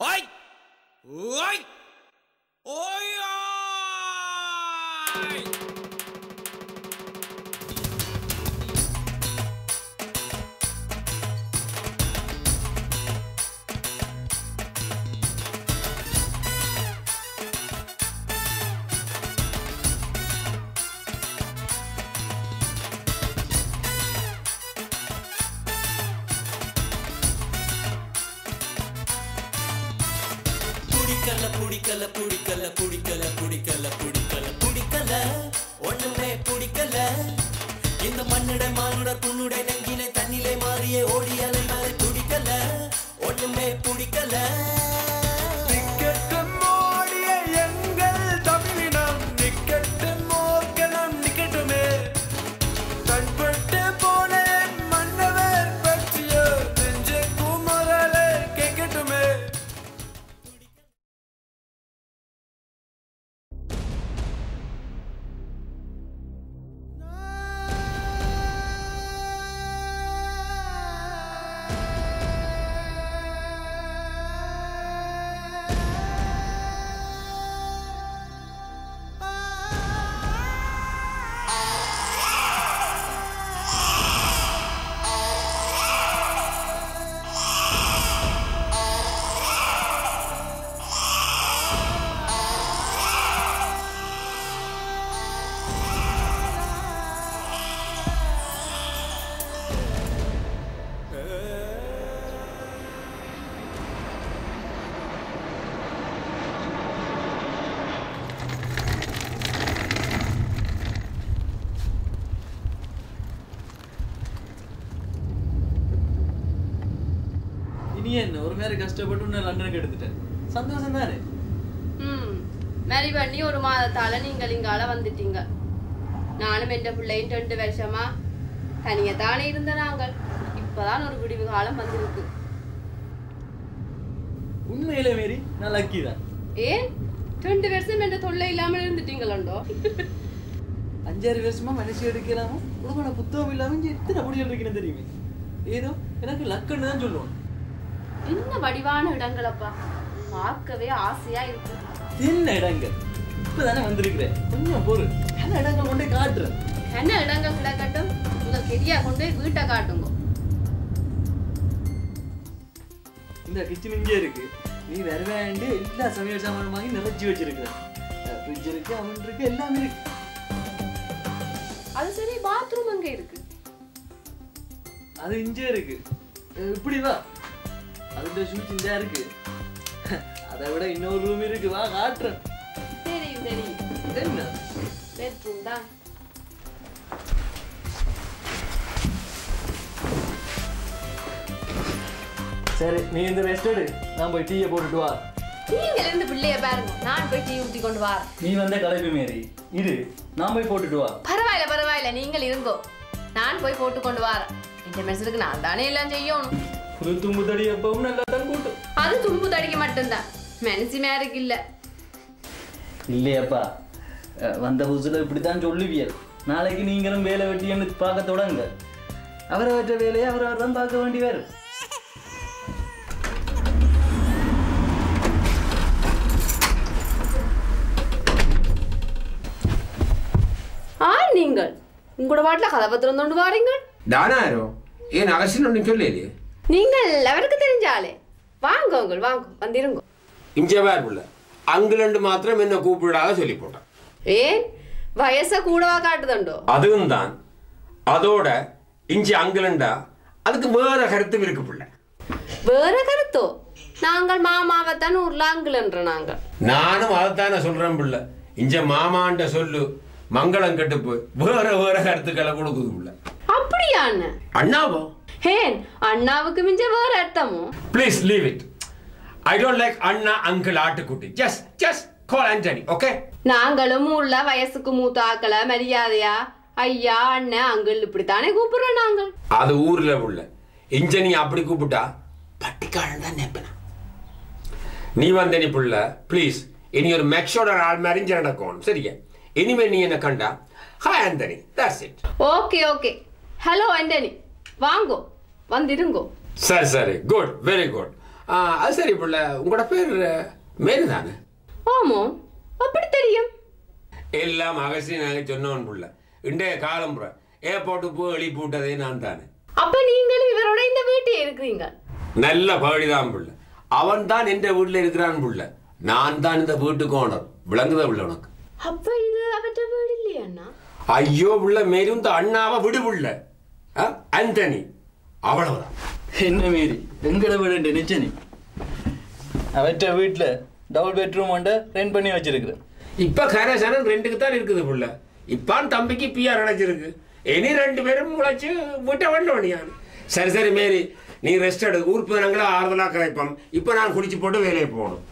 おい。おい。おい。ஒண்ணுமே கஷ்டப்பட்டு உன்னை லண்டனுக்கு எடுத்துட்டேன். சந்தோஷம் தானே ம். மேரி பண்ணி ஒரு மாதத்தால நீங்கள் இங்கால வந்துட்டீங்க. நானும் என்ற பிள்ளையும் ரெண்டு வருஷமா தனியா தானே இருந்த நாங்கள். இப்பதான் ஒரு விடிவு காலம் வந்திருக்கு. உண்மையிலே மாரி நான் லக்கி தான். ஏன்? ரெண்டு வருஷம் என்ற தொல்லை இல்லாமல் இருந்துட்டீங்களோ அஞ்சாறு வருஷமா மனசு எடுக்கலாமோ? உனக்கு புத்தகம் இல்லாம இங்க எத்தனை படிகள் இருக்கணும் தெரியுமே? ஏதோ எனக்கு லக்குன்னு தான் சொல்லுவோம் என்ன வடிவான இடங்களப்பா? பார்க்கவே ஆசையா இருக்கு. என்ன இடங்கள். இப்பதானே வந்திருக்கிறேன். கொஞ்சம் பொறு. என்ன இடங்கள் கொண்டே காட்டுறேன். என்ன இடங்கள் கிடக்கட்டும். உங்க கெரியா கொண்டு வீட்டை காட்டுங்க. இந்த கிச்சன் இங்கே இருக்கு. நீ வர வேண்டி எல்லா சமையல் சாமான் வாங்கி நிறைச்சி வச்சிருக்கிற ஃப்ரிட்ஜ் இருக்கு அவன் இருக்கு எல்லாமே இருக்கு. அது சரி பாத்ரூம் அங்க இருக்கு. அது இங்கே இருக்கு. இப்படி வா. அதுல ஷூட் இங்கே இருக்கு. அதை விட இன்னொரு ரூம் இருக்கு. வா காட்டுறேன். தெரியும் தெரியும். என்ன? பெட்ரூம் தான். சரி நீ இந்த ரெஸ்ட் எடு. நான் போய் டீயை போட்டுட்டு வா. நீங்க இருந்து பிள்ளைய பாருங்க. நான் போய் டீ ஊத்தி கொண்டு வர நீ வந்த கலைப்பு மாரி. இரு நான் போய் போட்டுட்டு வா. பரவாயில்ல பரவாயில்ல. நீங்கள் இருங்கோ. நான் போய் போட்டு கொண்டு வரேன் இந்த மெசருக்கு நான் தானே எல்லாம் செய்யணும். புது தும்பு தடி எப்பவும் நல்லா தான் கூட்டும் அது தும்பு தடிக்கு மட்டும்தான் மனசு மேருக்கு இல்லை இல்லையாப்பா வந்த புதுசில் இப்படி தான் சொல்லுவியல் நாளைக்கு நீங்களும் வேலை வெட்டியன்னு பார்க்க தொடங்க அவரை வச்ச வேலையை அவர் அவர் தான் பார்க்க வேண்டி வேறு ஆர் நீங்கள் உங்களோட வாட்டில் கதாபாத்திரம் தோண்டு வாரீங்கள் நானாரோ ஏன் அகசின்னு ஒன்று சொல்லலையே நீங்கள் அவருக்கு தெரிஞ்ச ஆளே? வாங்க உங்கள் வாங்க வந்திருங்கோ. இஞ்சவார் புள்ள. அங்கிலண்டு மாத்திரம் என்ன கூப்பிடாத சொல்லி போட்டான். ஏன்? வயசை கூடவா காட்டுதுண்டோ? அதுவும் தான். அதோட இஞ்சி அங்கிலண்டா? அதுக்கு வேற கருத்தும் இருக்கு புள்ள. வேற கருத்தோ? நாங்கள் மாமாவைத்தான் உருளாங்கல்ன்ற நாங்கள். நானும் அதைத்தானே சொல்றேன் புள்ள. இஞ்ச மாமாண்ட சொல்லு மங்களம் கெட்டு போய் வேற வேற கருத்துக்களை கொடுக்குது புள்ள. அப்படியா அண்ணன் அண்ணாவோ? ஹேன் அண்ணாவுக்கு மிஞ்ச வேற அர்த்தமோ? Please leave it I don't like Anna uncle ஆட்டுக்குட்டி. Just just call Antony okay நாங்களும் உள்ள வயசுக்கு மூத்த ஆக்களை மரியாதையா? ஐயா அண்ணன் அங்கிள் இப்படித்தானே கூப்பிடுறோம் நாங்கள்? அது ஊர்ல உள்ள. நீ அப்படி கூப்பிட்டா பட்டிக்காரன் தான் நினைப்பேன். நீ வந்த நீ புள்ள ப்ளீஸ் இனி ஒரு மெக்ஷோட ஆள் இங்க நடக்கும் சரியா? இனிமே நீ என்ன கண்டா hi Antony that's it okay okay hello Antony வாங்கோ வந்திருங்கோ. சரி சரி. குட் வெரி குட் அது சரி பிள்ளை. உங்களோட பேர் மேரு தானே? ஆமோ. அப்படி தெரியும். எல்லாம் அகசியனாக சொன்னவன் புள்ள. இன்றைய காலம் புற. ஏர்போர்ட்டு போய் எழுப்பி விட்டதே நான் தானே. அப்ப நீங்களும் இவரோட இந்த வீட்டில் இருக்கிறீங்க. நல்ல பகடிதான் புள்ள. அவன் தான் என்ற வீட்டில் இருக்கிறான் புள்ள. நான் தான் இந்த வீட்டுக்கு ஓனர். விளங்குதா புள்ள உனக்கு? அப்ப இது அவற்ற வீடு இல்லையா ஐயோ புள்ள மேலும் இந்த அண்ணாவை விடு புள்ள. ஆண்டனி. அவ்வளவுதான். என்ன மீறி எங்கட வீடு நிச்சனி? அவற்ற வீட்டில் டபுள் பெட்ரூம் ஒன்றை ரெண்ட் பண்ணி வச்சிருக்கிறேன் இப்ப கரசனன் ரெண்டுக்கு தான் இருக்குது புள்ள. இப்பான் தம்பிக்கு பிஆர் அடைச்சிருக்கு இனி ரெண்டு பேரும் முளைச்சு விட்ட வண்டோனியான் சரி சரி மேரி. நீ ரெஸ்ட் எடு. ஊர்ப்பு நாங்களா ஆறுதலா கரைப்போம். இப்போ நான் குடிச்சு போட்டு வேலையை போகணும்.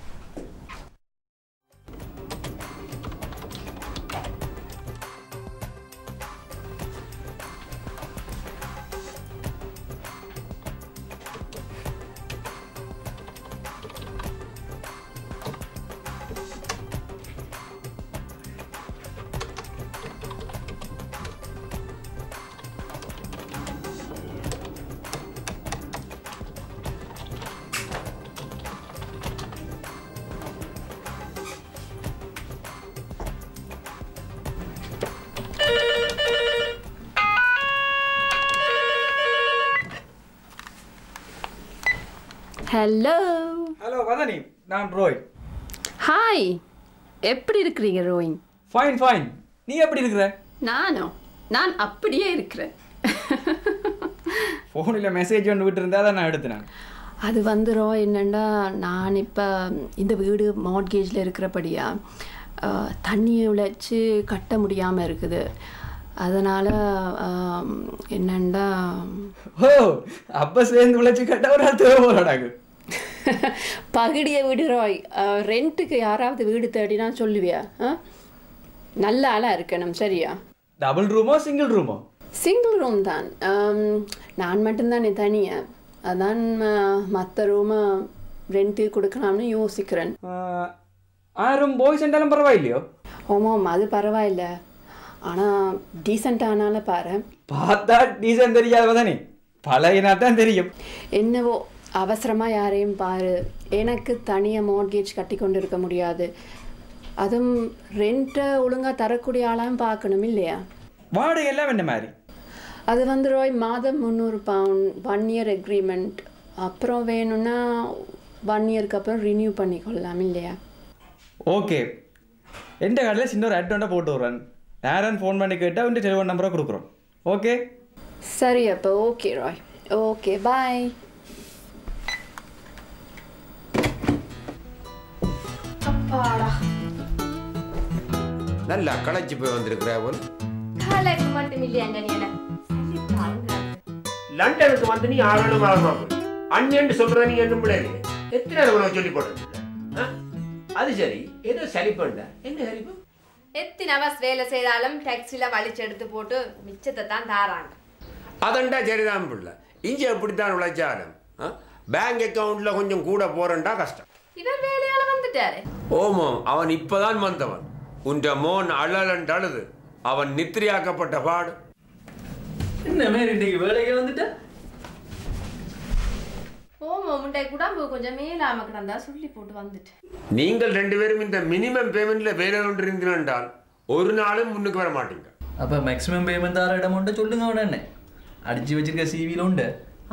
ஹலோ ஹலோ வதனி நான் ரோய் ஹாய் எப்படி இருக்கிறீங்க ரோயின் ஃபைன் ஃபைன் நீ எப்படி இருக்கிற? நானோ? நான் அப்படியே இருக்கிறேன். ஃபோனில் மெசேஜ் ஒன்று விட்டுருந்தா தான் நான் எடுத்தேன். அது வந்து ரோ என்னென்னா நான் இப்போ இந்த வீடு மார்ட்கேஜில் இருக்கிறபடியா தண்ணியை உழைச்சி கட்ட முடியாமல் இருக்குது. அதனால் என்னென்னா ஓ அப்போ சேர்ந்து உழைச்சி கட்ட ஒரு தேவை போராடாங்க பகுடியை வீடு ரோய் ரெண்ட்டுக்கு யாராவது வீடு தேடினா சொல்லுவியா? நல்ல ஆளாக இருக்கணும் சரியா? டபுள் ரூமோ சிங்கிள் ரூமோ சிங்கிள் ரூம் தான். நான் மட்டும்தானே தனியாக அதான் மற்ற ரூமை ரெண்ட்டு கொடுக்கலாம்னு யோசிக்கிறேன். ஆயிரம் பாய்ஸ் என்றாலும் பரவாயில்லையோ? ஓமாம் அது பரவாயில்ல. ஆனால் டீசெண்ட் ஆனால பாரு பார்த்தா டீசன் தெரியாத வதனி பழகினா தான் தெரியும். என்னவோ அவசரமாக யாரையும் பாரு. எனக்கு தனியாக மார்கேஜ் கட்டி கொண்டு இருக்க முடியாது. அதுவும் ரெண்ட்டை ஒழுங்காக தரக்கூடிய ஆளாகவும் பார்க்கணும் இல்லையா? வாடகை எல்லாம் என்ன மாதிரி? அது வந்து ரோய் மாதம் முந்நூறு பவுண்ட் ஒன் இயர் அக்ரிமெண்ட் அப்புறம் வேணும்னா ஒன் இயருக்கு அப்புறம் ரினியூ பண்ணிக்கொள்ளலாம் இல்லையா? ஓகே. எந்த கடையில் சின்ன ஒரு அட்வான்ட்டாக போட்டு விட்றேன். யாரும் ஃபோன் பண்ணி கேட்டால் உண்டு டெலிஃபோன் நம்பரை கொடுக்குறோம். ஓகே? சரி அப்போ ஓகே ராய். ஓகே பாய் நல்லா களைச்சு போய் வந்திருக்கிற மட்டும் நீ என்ன லண்டனுக்கு வந்து நீ ஆகணும். ஆகமா அண்ணன் சொல்றத நீ என்ன முடியாது எத்தனை தடவை சொல்லி போடுறது அது சரி. ஏதோ சலிப்பண்ட என்ன சலிப்பு எத்தனை அவர்ஸ் வேலை செய்தாலும் டாக்ஸியில் வலிச்சு எடுத்து போட்டு மிச்சத்தை தான் தாராங்க. அதண்டா சரிதான் பிள்ளை. இஞ்சி எப்படித்தான் உழைச்சாலும் பேங்க் அக்கவுண்ட்ல கொஞ்சம் கூட போறேன்டா கஷ்டம். இவர் வேலையால வந்துட்டாரு. ஓமம் அவன் இப்பதான் வந்தவன். உன்ற மோன் அழலண்டு அழுது அவன் நித்திரியாக்கப்பட்ட பாடு. என்ன மாரி இன்றைக்கு வேலைக்கு வந்துட்டா? ஓமோ முண்டை குடம்பு கொஞ்சம் மேலாம கிடந்தா சொல்லி போட்டு வந்துட்டேன் நீங்கள் ரெண்டு பேரும் இந்த மினிமம் பேமெண்ட்ல வேலை கொண்டு இருந்தீர்கள் ஒரு நாளும் முன்னுக்கு வர மாட்டீங்க. அப்போ மேக்ஸிமம் பேமெண்ட் தர இடம் உண்டு சொல்லுங்க உடனே. அடிச்சு வச்சிருக்க சிவியில் உண்டு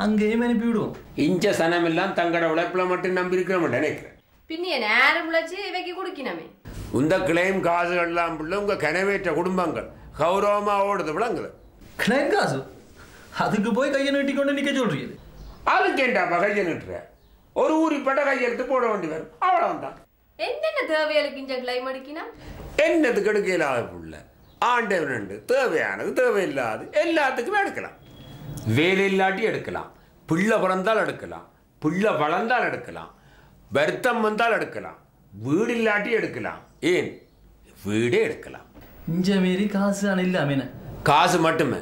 அங்கேயும் அனுப்பி விடுவோம். இஞ்ச சனமெல்லாம் தங்களோட உழைப்புல மட்டும் நம்பி இருக்கிற மாட்டேன் நினைக்கிறேன். பின்னிய நேரம் முளைச்சு இவைக்கு குடிக்கணுமே. உந்த கிளைம் காசுகள் எல்லாம் பிள்ளை உங்க கனவேற்ற குடும்பங்கள். கௌரவமா ஓடுது விளங்குது. கிளைம் காசு? அதுக்கு போய் கையை நீட்டி கொண்டு நிற்க சொல்றீங்க அதுக்கேண்டா கையை நிட்டுற? ஒரு ஊரிப்பட்ட கையெழுத்து போட வேண்டி வரும். அவ்வளவுதான். என்னென்ன தேவைகளுக்கு இஞ்ச கிளைம் அடிக்கணும் என்னதுக்கு எடுக்க இல்லாத புள்ள? ஆண்டவன் உண்டு தேவையானது தேவையில்லாது எல்லாத்துக்குமே எடுக்கலாம். வேலை இல்லாட்டி எடுக்கலாம். பிள்ளை பிறந்தால் எடுக்கலாம். பிள்ளை வளர்ந்தால் எடுக்கலாம். வருத்தம் வந்தால் எடுக்கலாம். வீடு இல்லாட்டி எடுக்கலாம். ஏன்? வீடே எடுக்கலாம். இஞ்ச மீறி காசு ஆனால் இல்லாம காசு மட்டுமே.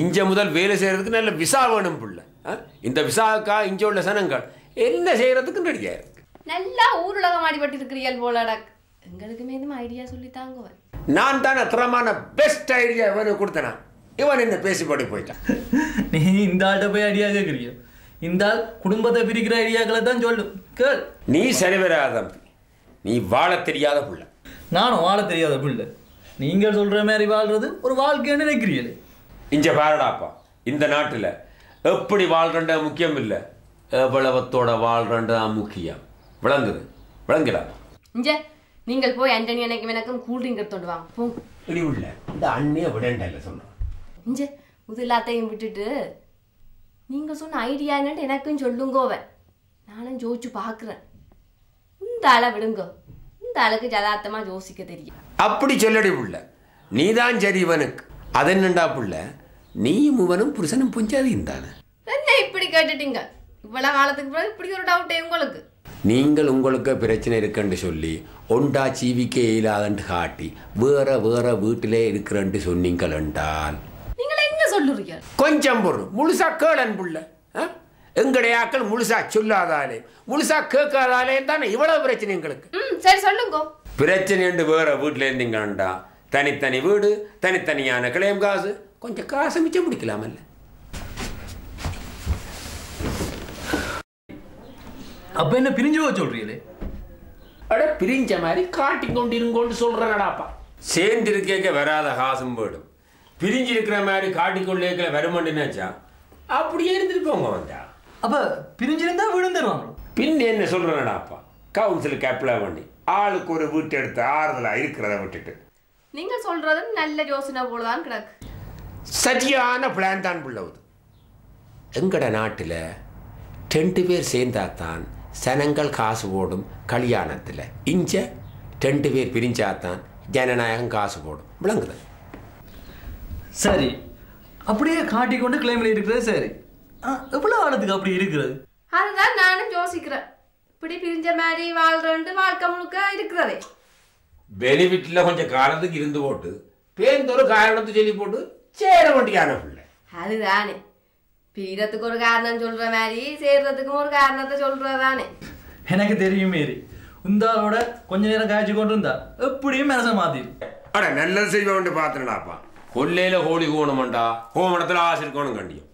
இஞ்ச முதல் வேலை செய்யறதுக்கு நல்ல விசா வேணும் புள்ள? இந்த விசாவுக்கா இஞ்ச உள்ள சனங்கள் என்ன செய்யறதுக்கு ரெடியா இருக்கு நல்லா ஊருலகம் ஆடிப்பட்டு இருக்கிறீர்கள் போலடா எங்களுக்கு மேலும் ஐடியா சொல்லி தாங்குவேன் நான் தானே திறமான பெஸ்ட் ஐடியா இவனுக்கு கொடுத்தனா. இவன் என்ன பேசி போட்டு போயிட்டான். நீ இந்த ஆட்டை போய் அடியா கேட்குறீங்க இந்த குடும்பத்தை பிரிக்கிற ஐடியாக்களை தான் சொல்லும். கேள். நீ சரி வராத நீ வாழ தெரியாத புள்ள. நானும் வாழ தெரியாத பிள்ளை. நீங்கள் சொல்ற மாதிரி வாழ்றது ஒரு வாழ்க்கைன்னு நினைக்கிறீங்களே இங்க பாருடாப்பா இந்த நாட்டுல எப்படி வாழ்றன்ற முக்கியம் இல்லை. எவ்வளவத்தோட வாழ்றன்ற முக்கியம். விளங்குது விளங்குடா. இங்க நீங்கள் போய் ஆண்டனி எனக்கும் எனக்கும் கூல்ட்ரிங்க் எடுத்துட்டு வாங்க போங்க இடி உள்ள. இந்த அண்ணிய விடண்டல சொன்னான் இஞ்ச இது எல்லாத்தையும் விட்டுட்டு நீங்க சொன்ன ஐடியா என்னன்னு எனக்கும் சொல்லுங்கோவன். நானும் ஜோதிச்சு பார்க்குறேன் இந்த ஆளை விடுங்க. இந்த ஆளுக்கு ஜதார்த்தமா யோசிக்க தெரியும் அப்படி சொல்லடி புள்ள. நீதான் சரி இவனுக்கு. அதென்னண்டா புள்ள? நீயும் இவனும் புருஷனும் புஞ்சாதியும் தானே என்ன இப்படி கேட்டுட்டீங்க? இவ்வளவு காலத்துக்கு பிறகு இப்படி ஒரு டவுட்டே உங்களுக்கு? நீங்கள் உங்களுக்கு பிரச்சனை இருக்குன்னு சொல்லி ஒண்டா ஜீவிக்க இயலாதன்ட்டு காட்டி வேற வேற வீட்டிலே இருக்கிறன்ட்டு சொன்னீங்கள் என்றால் நீங்கள் என்ன சொல்லுறீங்க கொஞ்சம் பொருள் முழுசா கேளன் புள்ள. ஆ? எங்களுடைய ஆக்கள் முழுசா சொல்லாதாலே. முழுசா கேட்காதாலே தானே இவ்வளவு பிரச்சனை எங்களுக்கு. ம் சரி சொல்லுங்க. பிரச்சனை என்று வேற வீட்டில் இருந்தீங்கண்டா தனித்தனி வீடு தனித்தனியான கிளையம் காசு. கொஞ்சம் காசு மிச்சம் பிடிக்கலாமல்ல. அப்ப என்ன பிரிஞ்சு போக சொல்றீங்களே? அட பிரிஞ்ச மாதிரி காட்டி கொண்டிருங்கோன்னு சொல்றேனடாப்பா. சேர்ந்து இருக்க வராத காசும் போயிடும் பிரிஞ்சு இருக்கிற மாதிரி காட்டிக்கொள்ளேக்கல வருமானு அப்படியே இருந்துட்டு போங்க வந்தா. அப்ப பிரிஞ்சிருந்தா வீடும் தருவாங்களோ பின் என்ன சொல்றேனடாப்பா கவுன்சிலுக்கு அப்ளை பண்ணி. ஆளுக்கு ஒரு வீட்டு எடுத்து ஆறுதலா இருக்கிறத விட்டுட்டு. நீங்க சொல்றது நல்ல யோசனை போலதான் கிடக்கு. சரியான பிளான் தான் புள்ளவுது எங்கட நாட்டில் ரெண்டு பேர் சேர்ந்தாத்தான் சனங்கள் காசு போடும் கல்யாணத்தில். இஞ்ச ரெண்டு பேர் பிரிஞ்சாத்தான் ஜனநாயகம் காசு போடும். விளங்குது? சரி. அப்படியே காட்டிக்கொண்டு கிளைம்ல இருக்கிறது சரி. ஆ, எவ்வளவு ஆழத்துக்கு அப்படி இருக்கிறது? அதுதான் நானும் யோசிக்கிறேன். இப்படி பிரிஞ்ச மாதிரி வாழ்றேன்ட்டு வாழ்க்கை முழுக்க இருக்கிறதே. பெனிஃபிட்டில் கொஞ்சம் காலத்துக்கு இருந்து போட்டு பேருந்தொரு காரணத்தை சொல்லி போட்டு சேர வேண்டியான பிள்ளை. அதுதானே. பீரத்துக்கு ஒரு காரணம் சொல்ற மாதிரி சேர்றதுக்கும் ஒரு காரணத்தை சொல்றதானே எனக்கு தெரியும் மாரி. உந்தாளோட கொஞ்ச நேரம் காய்ச்சி கொண்டு இருந்தா எப்படியும் மனசை மாத்திரு. அட நல்லது செய்வோம் பார்த்துடாப்பா கொல்லையில ஹோலி கோணமாண்டா கோமணத்தில் ஆசை இருக்கணும் கண்டியும்.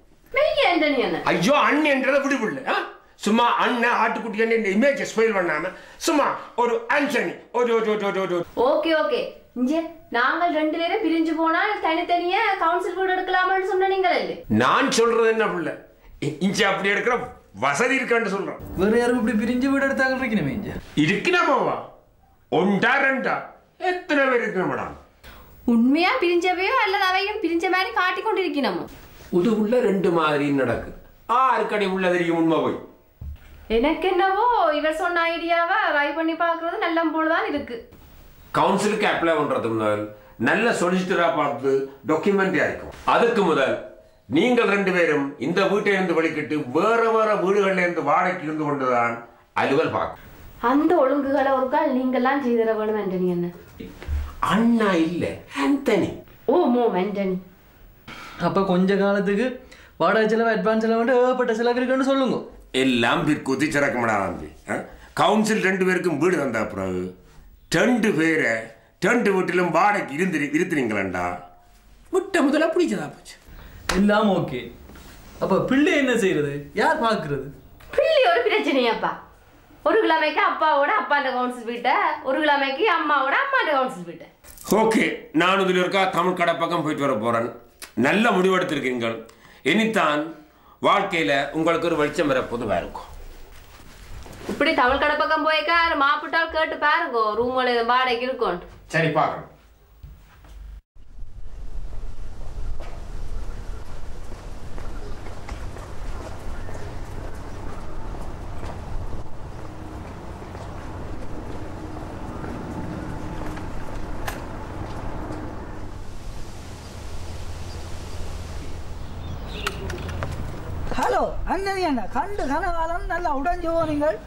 ஐயோ அண்ணன்றத விடுபடல ஆ? சும்மா அண்ணன் ஆட்டுக்குட்டி அண்ணன் இமேஜ் ஸ்பெயில் பண்ணாம சும்மா ஒரு அன்சனி ஒரு ஒரு ஒரு ஒரு ஒரு. Okay okay. இங்க நாங்கள் ரெண்டு பேரும் பிரிஞ்சு போனா தனித்தனியா கவுன்சில் வீடு எடுக்கலாமான்னு சொன்ன நீங்கள் இல்லை நான் சொல்றது என்ன பிள்ளை? இங்க அப்படி எடுக்கிற வசதி இருக்கான்னு சொல்றேன் வேற யாரும் இப்படி பிரிஞ்சு வீடு எடுத்தாங்க இருக்கணுமே இங்க இருக்குனா போவா? ஒன்றா ரெண்டா? எத்தனை பேர் இருக்கணும் மேடம்? உண்மையா பிரிஞ்சவையோ அல்லது அவையும் பிரிஞ்ச மாதிரி காட்டி உள்ள ரெண்டு மாதிரி நடக்குது ஆறுக்கடி உள்ள தெரியும் உண்மை போய். எனக்கு என்னவோ இவர் சொன்ன ஐடியாவை ட்ரை பண்ணி பார்க்கறது நல்ல போலதான் இருக்கு. கவுன்சிலுக்கு அப்ளை பண்றது முதல் நல்ல சொலிசிட்டரா பார்த்து டாக்குமெண்ட் இருக்கும். அதுக்கு முதல் நீங்கள் ரெண்டு பேரும் இந்த வீட்டை இருந்து வெளிக்கிட்டு வேற வேற வீடுகள்ல இருந்து வாடகைக்கு இருந்து கொண்டுதான் அலுவல் பார்க்கும் அந்த ஒழுங்குகளை ஒரு கால் நீங்கெல்லாம் செய்திட வேணும் ஆண்டனி என்ன அண்ணா இல்ல ஆந்தனி ஓ மோ ஆண்டனி. அப்ப கொஞ்ச காலத்துக்கு வாடகை செலவு அட்வான்ஸ் செலவு வந்து ஏகப்பட்ட செலவு இருக்குன்னு சொல்லுங்க. எல்லாம் பிற்குத்தி சிறக்கமடா தம்பி? கவுன்சில் ரெண்டு பேருக்கும் வீடு தந்தா பிறகு ரெண்டு பேரை ரெண்டு வீட்டிலும் வாடகைக்கு இருந்து இருத்துறீங்களா விட்ட முதல்ல பிடிச்சதா போச்சு. எல்லாம் ஓகே அப்ப பிள்ளை என்ன செய்யறது? யார் பாக்குறது? பிள்ளை ஒரு பிரச்சனையாப்பா. ஒரு கிழமைக்கு அப்பாவோட அப்பாண்ட கவுன்சில் வீட்டை ஒரு கிழமைக்கு அம்மாவோட அம்மாண்ட கவுன்சில் வீட்டை. ஓகே நான் இதில் இருக்கா? தமிழ் கடை பக்கம் போயிட்டு வர போறேன். நல்ல முடிவெடுத்திருக்கீங்கள் இனித்தான் வாழ்க்கையில உங்களுக்கு ஒரு வெளிச்சம் வர பொதுவாக இருக்கும். இப்படி தமிழ் கடை பக்கம் போய்க்கா மாப்பிட்டால் கேட்டு பாருங்க ரூம் வாடகைக்கு இருக்கும் சரி பார்க்கணும் ஹலோ அண்ணன் என்ன? கண்டு கனகாலம் நல்லா உடைஞ்சு போனீங்கள்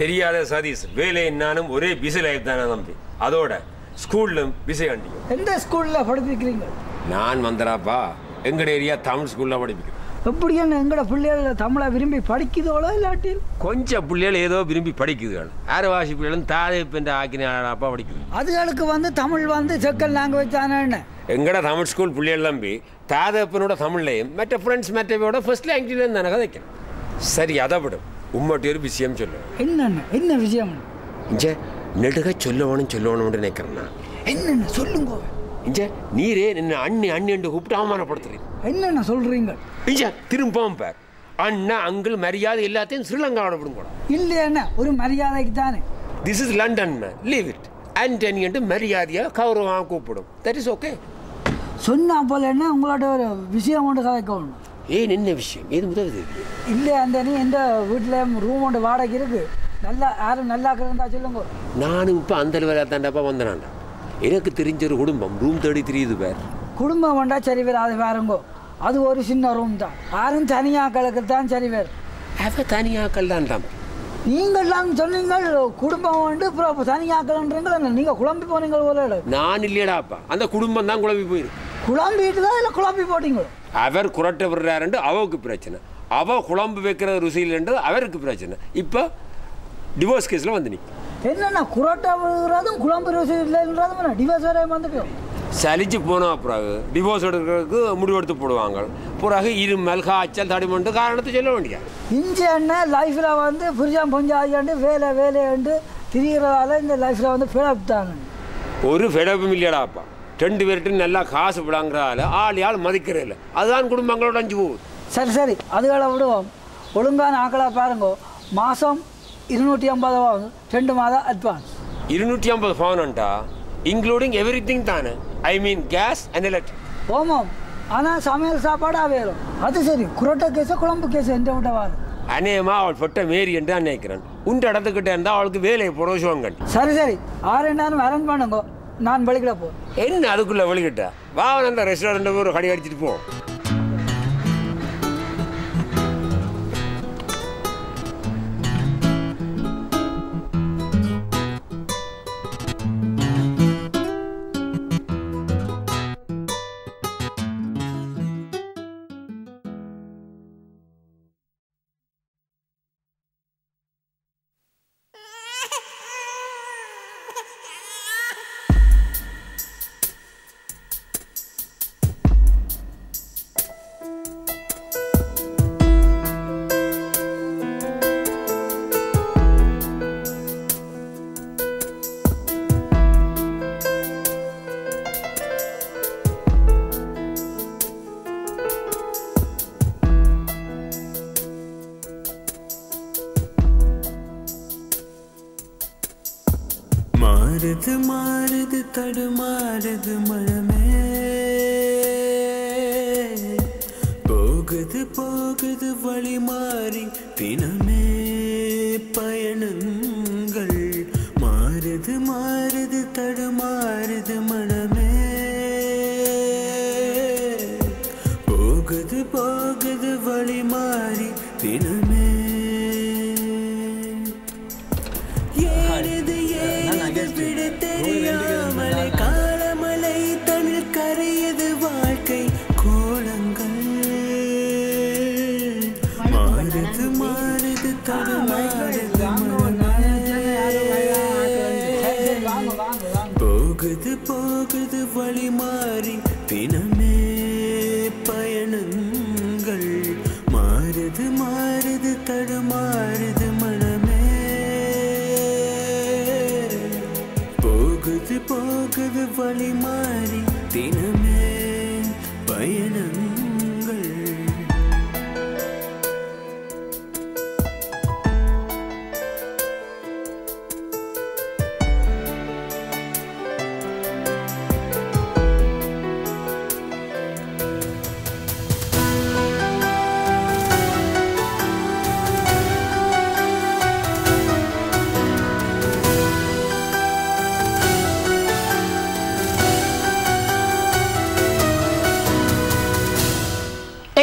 தெரியாத சதீஷ் வேலை நானும் ஒரே பிஸி லைஃப் தானே தம்பி. அதோட ஸ்கூல்லும் பிஸி கண்டியும் எந்த ஸ்கூலில் படிப்பிக்கிறீங்க நான் வந்தராப்பா எங்கட ஏரியா தமிழ் ஸ்கூல்ல படிப்பிக்கிறேன். எப்படி என்ன எங்களோட பிள்ளைகள் தமிழை விரும்பி படிக்குதோளோ இல்லாட்டி கொஞ்சம் பிள்ளைகள் ஏதோ விரும்பி படிக்குதுகள். ஆரவாசி பிள்ளைகளும் தாதை பெண்ட ஆக்கினாப்பா படிக்குது. அதுகளுக்கு வந்து தமிழ் வந்து செகண்ட் லாங்குவேஜ் தானே எங்கட தமிழ் ஸ்கூல் பிள்ளைகள் நம்பி தாதப்பனோட தமிழ்லையும் மற்ற ஃப்ரெண்ட்ஸ் மற்றவையோட ஃபர்ஸ்ட் லாங்குவேஜ்ல தானே கதைக்கிறேன் சரி அதை விடும் உம்மட்டி ஒரு விஷயம் சொல்லு. என்னென்ன? என்ன விஷயம்? இஞ்ச நெடுக சொல்லவனும் சொல்லவனும்னு நினைக்கிறேன் நான். என்னென்ன? சொல்லுங்க. இஞ்ச நீரே நின்ன அண்ணி அண்ணி என்று கூப்பிட்டு அவமானப்படுத்துறீங்க என்னென்ன சொல்றீங்க? இஞ்ச திரும்பவும் பார். அண்ணா அங்கிள் மரியாதை எல்லாத்தையும் ஸ்ரீலங்காவோட விடுங்க இல்லையா ஒரு மரியாதைக்கு தானே this is London man leave it Antony என்று மரியாதையாக கௌரவமாக கூப்பிடும். தட் இஸ் ஓகே சொன்னா போல என்ன உங்களோட ஒரு விஷயம் ஒன்று கதைக்கணும். ஏன் என்ன விஷயம்? ஏது உதவுது இல்லை அந்த நீ எந்த வீட்டில் ரூம் ஒன்று வாடகை இருக்கு. நல்லா யாரும் நல்லா இருந்தா சொல்லுங்க. நானும் இப்போ அந்த லெவலில் தாண்டாப்பா வந்தனாண்டா. எனக்கு தெரிஞ்ச ஒரு குடும்பம் ரூம் தேடி தெரியுது பேர் குடும்பம் வேண்டா சரி வேறு அது வேறுங்கோ அது ஒரு சின்ன ரூம் தான். யாரும் தனியாக்களுக்கு தான் சரி வேறு. அவ தனியாக்கள் தான்டாம் நீங்கள்லாம் சொன்னீங்க குடும்பம் வந்து அப்புறம் தனியாக்கலன்றீங்களா நீங்கள் குழம்பி போனீங்க போல நான் இல்லையடாப்பா அந்த குடும்பம் தான் குழம்பி போயிருக்கு குழம்பிட்டு தான் இல்லை குழம்பி போட்டீங்களோ? அவர் குரட்ட விடுறாருண்டு அவருக்கு பிரச்சனை. அவ குழம்பு வைக்கிற ருசியிலன்றது அவருக்கு பிரச்சனை. இப்போ டிவோர்ஸ் கேஸில் வந்து நிற்கும் என்னென்ன குரோட்டா விழுகிறதும் குழம்பு இல்லைன்றதும் டிவோர்ஸ் வரையும் வந்துட்டோம் சலிச்சு போனா பிறகு டிவோர்ஸ் எடுக்கிறதுக்கு முடிவெடுத்து போடுவாங்க. பிறகு இருமல் காய்ச்சல் தடிமண்டு காரணத்தை சொல்ல வேண்டிய இஞ்சி எண்ணெய் லைஃப்பில் வந்து புரியாம பொஞ்சாண்டு வேலை வேலையாண்டு திரிகிறதால இந்த லைஃப்பில் வந்து பிழப்புத்தாங்க ஒரு ஃபெடப்பும் இல்லையடாப்பா ரெண்டு பேர்கிட்ட நல்லா காசு விடாங்கிறால ஆள் ஆள் மதிக்கிறதில்ல அதுதான் குடும்பங்களோட அஞ்சு போகுது. சரி சரி அதுகளை விடுவோம். ஒழுங்கான ஆக்களாக பாருங்க. மாதம் இருநூற்றி ஐம்பது ஆகும் ரெண்டு மாதம் அட்வான்ஸ் இருநூற்றி ஐம்பது பவுனண்டா இன்க்ளூடிங் எவ்ரி திங் தானே? I mean gas and electric ஓமம் ஆனால் சமையல் சாப்பாடாக வேணும் அது சரி. குரோட்டா கேஸு குழம்பு கேஸு எந்த விட்ட வாரு அநேகமாக அவள் பொட்ட மேரி என்று தான் நினைக்கிறேன். உண்ட இடத்துக்கிட்ட இருந்தால் அவளுக்கு வேலையை கட்டி சரி சரி. ஆறு என்னாலும் அரேஞ்ச் பண்ணுங்க. நான் வெளிக்கிட போ. என்ன அதுக்குள்ள வெளிக்கிட்டா வா அந்த ரெஸ்டாரண்ட் ஒரு கடை அடிச்சிட்டு போ. மாறுது மாறுது தடுமாறுது மனமே. போகுது போகுது வழி மாறி தினமே. இருக்குது வழி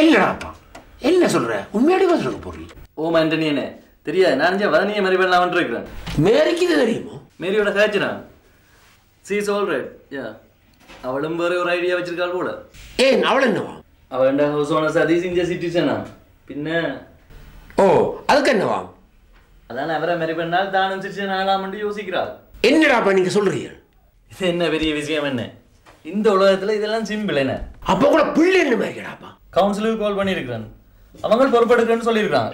என்னடாப்பா என்ன சொல்ற? உண்மையாடி சொல்ல பொருள். ஓம் ஆண்டனியனே தெரியாது? நான் இங்கே வதனியை மாதிரி பண்ணலாம்னு இருக்கிறேன் மேரிக்கு இது தெரியுமோ? மேரியோட காய்ச்சினா சி ரைட் யா அவளும் வேற ஒரு ஐடியா வச்சிருக்காள் போல. ஏன் அவள் என்னவா? அவன் ஹவுஸ் ஓனர் சதீஷ் இங்கே சிட்டிசனா பின்ன? ஓ அதுக்கு என்னவா? அதான் அவரை மாரி பண்ணால் தானும் சிட்டிசன் ஆகலாம்னு யோசிக்கிறாள். என்னடாப்பா நீங்க சொல்றீங்க? இது என்ன பெரிய விஷயம் என்ன? இந்த உலகத்துல இதெல்லாம் சிம்பிள் என்ன? அப்ப கூட பிள்ளை என்ன மாதிரிடாப்பா கவுன்சிலுக்கு கால் பண்ணியிருக்கிறேன். அவங்க பொறுப்பெடுக்கிறேன்னு சொல்லியிருக்காங்க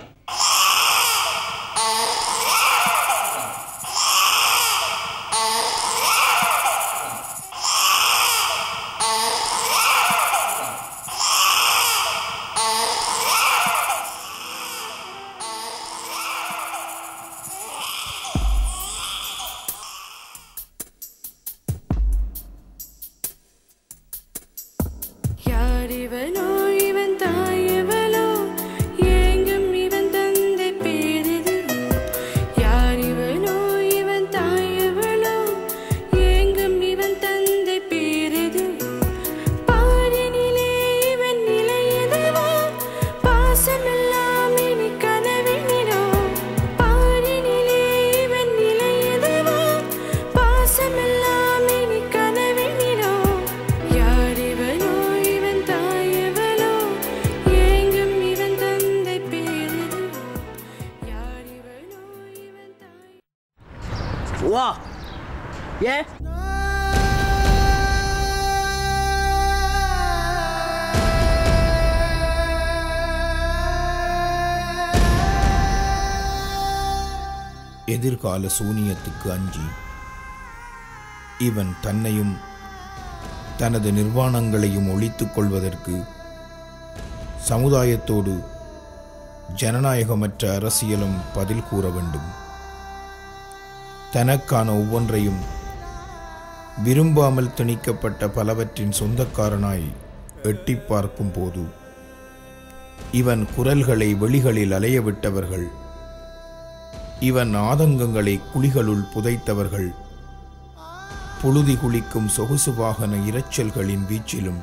Yeah? எதிர்கால சூனியத்துக்கு அஞ்சி இவன் தன்னையும் தனது நிர்வாணங்களையும் ஒழித்துக் கொள்வதற்கு சமுதாயத்தோடு ஜனநாயகமற்ற அரசியலும் பதில் கூற வேண்டும் தனக்கான ஒவ்வொன்றையும் விரும்பாமல் திணிக்கப்பட்ட பலவற்றின் சொந்தக்காரனாய் எட்டிப் பார்க்கும் போது இவன் குரல்களை வெளிகளில் அலையவிட்டவர்கள் இவன் ஆதங்கங்களை குழிகளுள் புதைத்தவர்கள் புழுதி குளிக்கும் சொகுசு வாகன இரைச்சல்களின் வீச்சிலும்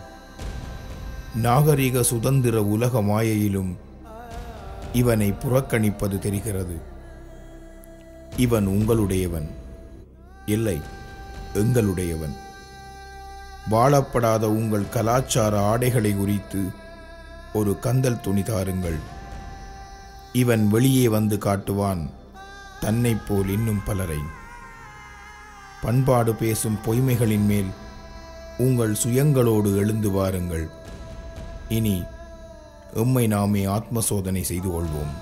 நாகரிக சுதந்திர உலக மாயையிலும் இவனை புறக்கணிப்பது தெரிகிறது. இவன் உங்களுடையவன். இல்லை. எங்களுடையவன். வாழப்படாத உங்கள் கலாச்சார ஆடைகளை குறித்து ஒரு கந்தல் துணி தாருங்கள். இவன் வெளியே வந்து காட்டுவான் தன்னைப் போல் இன்னும் பலரை. பண்பாடு பேசும் பொய்மைகளின் மேல் உங்கள் சுயங்களோடு எழுந்து வாருங்கள். இனி எம்மை நாமே ஆத்ம சோதனை செய்து கொள்வோம்.